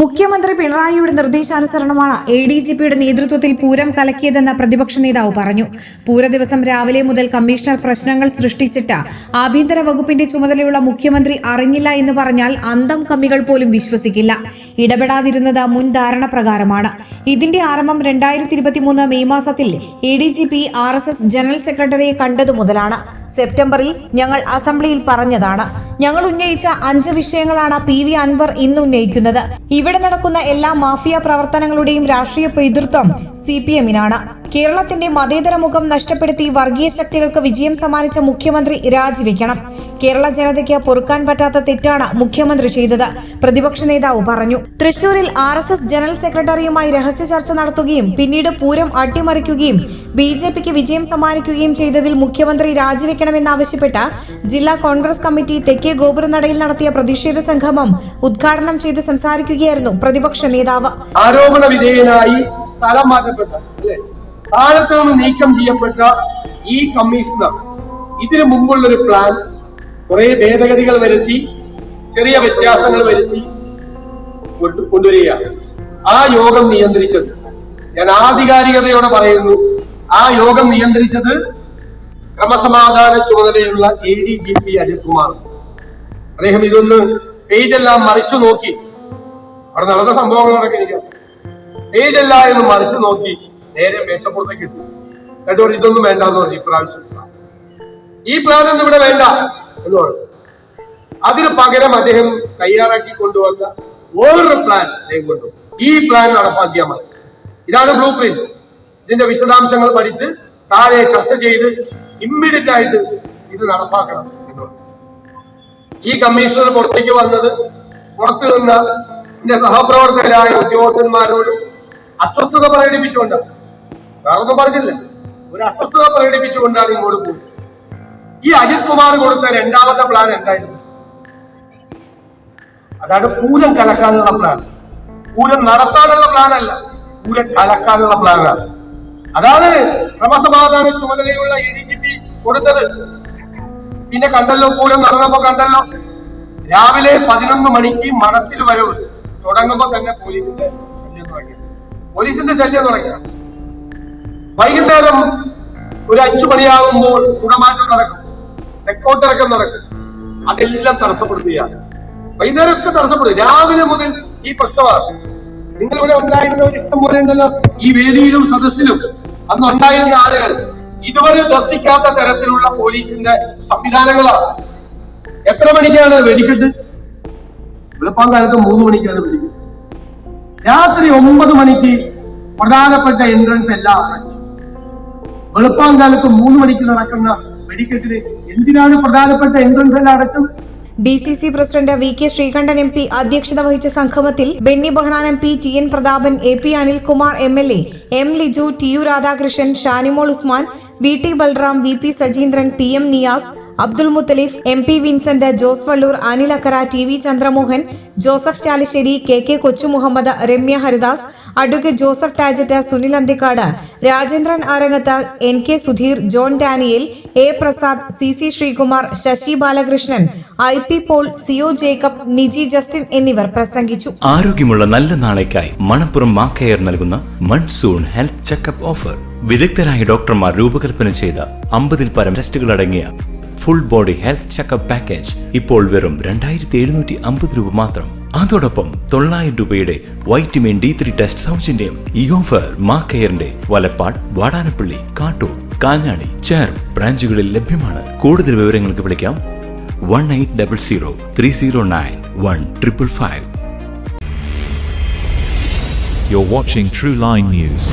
മുഖ്യമന്ത്രി പിണറായിയുടെ നിർദ്ദേശാനുസരണമാണ് A D G പിയുടെ നേതൃത്വത്തിൽ പൂരം കലക്കിയതെന്ന് പ്രതിപക്ഷ നേതാവ് പറഞ്ഞു. പൂര ദിവസം രാവിലെ മുതൽ കമ്മീഷണർ പ്രശ്നങ്ങൾ സൃഷ്ടിച്ചിട്ട് ആഭ്യന്തര വകുപ്പിന്റെ ചുമതലയുള്ള മുഖ്യമന്ത്രി അറിഞ്ഞില്ല എന്ന് പറഞ്ഞാൽ അന്തം കമ്മികൾ പോലും വിശ്വസിക്കില്ല. ഇടപെടാതിരുന്നത് മുൻ ധാരണ പ്രകാരമാണ്. ഇതിന്റെ ആരംഭം രണ്ടായിരത്തി ഇരുപത്തിമൂന്ന് മെയ് മാസത്തിൽ A D G P R S S general സെക്രട്ടറിയെ കണ്ടതു മുതലാണ്. സെപ്റ്റംബറിൽ ഞങ്ങൾ അസംബ്ലിയിൽ പറഞ്ഞതാണ്. ഞങ്ങൾ ഉന്നയിച്ച അഞ്ച് വിഷയങ്ങളാണ് പി വി അൻവർ ഇന്ന് ഉന്നയിക്കുന്നത് ഇവിടെ നടക്കുന്ന എല്ലാ മാഫിയ പ്രവർത്തനങ്ങളുടെയും രാഷ്ട്രീയ പിതൃത്വം സി പി എമ്മിനാണ് കേരളത്തിന്റെ മതേതര മുഖം നഷ്ടപ്പെടുത്തി വർഗീയ ശക്തികൾക്ക് വിജയം സമ്മാനിച്ച മുഖ്യമന്ത്രി രാജിവെക്കണം കേരള ജനതയ്ക്ക് പൊറുക്കാൻ പറ്റാത്ത തെറ്റാണ് മുഖ്യമന്ത്രി ചെയ്തത് പ്രതിപക്ഷ നേതാവ് പറഞ്ഞു. തൃശൂരിൽ ആർ എസ് എസ് ജനറൽ സെക്രട്ടറിയുമായി രഹസ്യ ചർച്ച നടത്തുകയും പിന്നീട് പൂരം അട്ടിമറിക്കുകയും ബി ജെ പിക്ക് വിജയം സമ്മാനിക്കുകയും ചെയ്തതിൽ മുഖ്യമന്ത്രി രാജിവെക്കണമെന്നാവശ്യപ്പെട്ട് ജില്ലാ കോൺഗ്രസ് കമ്മിറ്റി തെക്കേ ഗോപുരനടയിൽ നടത്തിയ പ്രതിഷേധ സംഗമം ഉദ്ഘാടനം ചെയ്ത് സംസാരിക്കുകയായിരുന്നു പ്രതിപക്ഷ നേതാവ്. ആരോപണ വിധേയനായി സ്ഥലം മാറ്റപ്പെട്ട അല്ലെ? സ്ഥാനത്ത് നിന്ന് നീക്കം ചെയ്യപ്പെട്ട ഈ കമ്മീഷണർ ഇതിനു മുമ്പുള്ള ഒരു പ്ലാൻ കുറെ ഭേദഗതികൾ വരുത്തി ചെറിയ വ്യത്യാസങ്ങൾ വരുത്തി കൊണ്ടു- കൊണ്ടുവരികയാണ്. ആ യോഗം നിയന്ത്രിച്ചത് ഞാൻ ആധികാരികതയോടെ പറയുന്നു ആ യോഗം നിയന്ത്രിച്ചത് ക്രമസമാധാന ചുമതലയുള്ള A D G P Ajith Kumar അദ്ദേഹം ഇതൊന്ന് പേജെല്ലാം മറിച്ചു നോക്കി. അവിടെ നടന്ന സംഭവങ്ങൾ നടക്കിരിക്കാം പേജല്ല എന്ന് മറിച്ചു നോക്കി നേരെ മേശപ്പുറത്തേക്ക് ഇട്ടു. എന്നിട്ട് പറഞ്ഞു, ഇതൊന്നും വേണ്ട എന്ന് പറഞ്ഞു ഇപ്രാവശ്യം. ഈ പ്ലാൻ ഒന്നും ഇവിടെ വേണ്ട എന്ന് പറഞ്ഞു. അതിന് പകരം അദ്ദേഹം തയ്യാറാക്കി കൊണ്ടുവന്ന വേറൊരു പ്ലാൻ അദ്ദേഹം കൊണ്ടു ഈ പ്ലാൻ നടപ്പാക്കിയാൽ മതി. ഇതാണ് ബ്ലൂ പ്രിന്റ് ഇതിന്റെ വിശദാംശങ്ങൾ പഠിച്ച് താഴെ ചർച്ച ചെയ്ത് ഇമ്മീഡിയറ്റ് ആയിട്ട് ഇത് നടപ്പാക്കണം ഈ കമ്മീഷണർ പുറത്തേക്ക് വന്നത് പുറത്തു നിന്ന എന്റെ സഹപ്രവർത്തകരായ ഉദ്യോഗസ്ഥന്മാരോട് അസ്വസ്ഥത പ്രകടിപ്പിച്ചുകൊണ്ട്. വേറൊന്നും പറഞ്ഞില്ല? ഒരു അസ്വസ്ഥത പ്രകടിപ്പിച്ചുകൊണ്ടാണ് ഇങ്ങോട്ട് പോകുന്നത് ഈ അജിത് കുമാർ കൊടുത്ത രണ്ടാമത്തെ പ്ലാൻ എന്തായിരുന്നു? അതാണ് പൂരം കലക്കാനുള്ള പ്ലാൻ പൂരം നടത്താനുള്ള പ്ലാൻ അല്ല. പൂരം കലക്കാനുള്ള പ്ലാനാണ് അതാണ് ക്രമസമാധാന ചുമതലയുള്ള എ ഡി ജി പി കൊടുത്തത്. പിന്നെ കണ്ടല്ലോ പൂരം നടന്നപ്പോ കണ്ടല്ലോ രാവിലെ പതിനൊന്ന് മണിക്ക് മണത്തിൽ വരവ്. തുടങ്ങുമ്പോ തന്നെ പോലീസിന്റെ പോലീസിന്റെ ശല്യം തുടങ്ങിയ? വൈകുന്നേരം ഒരു അഞ്ചു മണിയാകുമ്പോൾ കുടമാറ്റം നടക്കും. തെക്കോട്ടിറക്കം നടക്കും. അതെല്ലാം തടസ്സപ്പെടുത്തുകയാണ്. വൈകുന്നേരം ഒക്കെ തടസ്സപ്പെടും. രാവിലെ മുതൽ ഈ പ്രശ്നമാണ്. നിങ്ങൾ ഇവിടെ ഉണ്ടായിരുന്നവർ ഇഷ്ടം പോലെ ഉണ്ടല്ലോ. ഈ വേദിയിലും സദസ്സിലും അന്ന് ഉണ്ടായിരുന്ന ആളുകൾ ഇതുവരെ ദർശിക്കാത്ത തരത്തിലുള്ള പോലീസിന്റെ സംവിധാനങ്ങളാണ്. എത്ര മണിക്കാണ് വെടിക്കെട്ട്? വെളുപ്പാൻ കാലത്ത് മൂന്ന് മണിക്കാണ് വെടിക്കെട്ട്. രാത്രി ഒമ്പത് മണിക്ക് പ്രധാനപ്പെട്ട എൻട്രൻസ് എല്ലാം അടച്ചു വെളുപ്പാങ്കാലത്ത് മൂന്ന് മണിക്ക് നടക്കുന്ന വെടിക്കെട്ടിന് എന്തിനാണ് പ്രധാനപ്പെട്ട എൻട്രൻസ് എല്ലാം അടച്ചത്? D C C president V K Sreekandan M P അധ്യക്ഷത വഹിച്ച സംഗമത്തിൽ Benny Behanan M P T N Prathapan A P Anilkumar M L A M Liju T U Radhakrishnan Shanimol Usman V T Balram V P Sajeendran P M Niyas Abdul Muthalif M P Vincent Jose Vallur Anil Akkara T V Chandramohan Joseph Chalissery K K Kochumuhammed Ramya Haridas advocate Joseph Tajet Sunil Anthikad Rajendran Arangath N K Sudheer John Daniel A Prasad C C Sreekumar Sasi Balakrishnan I P Paul C O Jacob Niji Justin എന്നിവർ പ്രസംഗിച്ചു. ആരോഗ്യമുള്ള നല്ല നാളേക്കായി മണപ്പുറം മാക്കയർ നൽകുന്ന monsoon health checkup offer. വിദഗ്ധരായ ഡോക്ടർമാർ രൂപകൽപ്പന ചെയ്ത അമ്പതിൽ പരം ടെസ്റ്റുകൾ അടങ്ങിയ full body health checkup package ഇപ്പോൾ വെറും രണ്ടായിരത്തി എഴുന്നൂറ്റി അമ്പത് രൂപ മാത്രം. അതോടൊപ്പം തൊള്ളായിരം രൂപയുടെ വൈറ്റമിൻ ഡി ത്രീ ടെസ്റ്റ് സൗജന്യം ഈ ഓഫർ മാക്കയറിന്റെ വലപ്പാട് വാടാനപ്പള്ളി കാട്ടൂർ കാഞ്ഞാണി ചേർ ബ്രാഞ്ചുകളിൽ ലഭ്യമാണ്. കൂടുതൽ വിവരങ്ങൾക്ക് വിളിക്കാം one eight double zero three zero nine one triple five You're watching True Line News.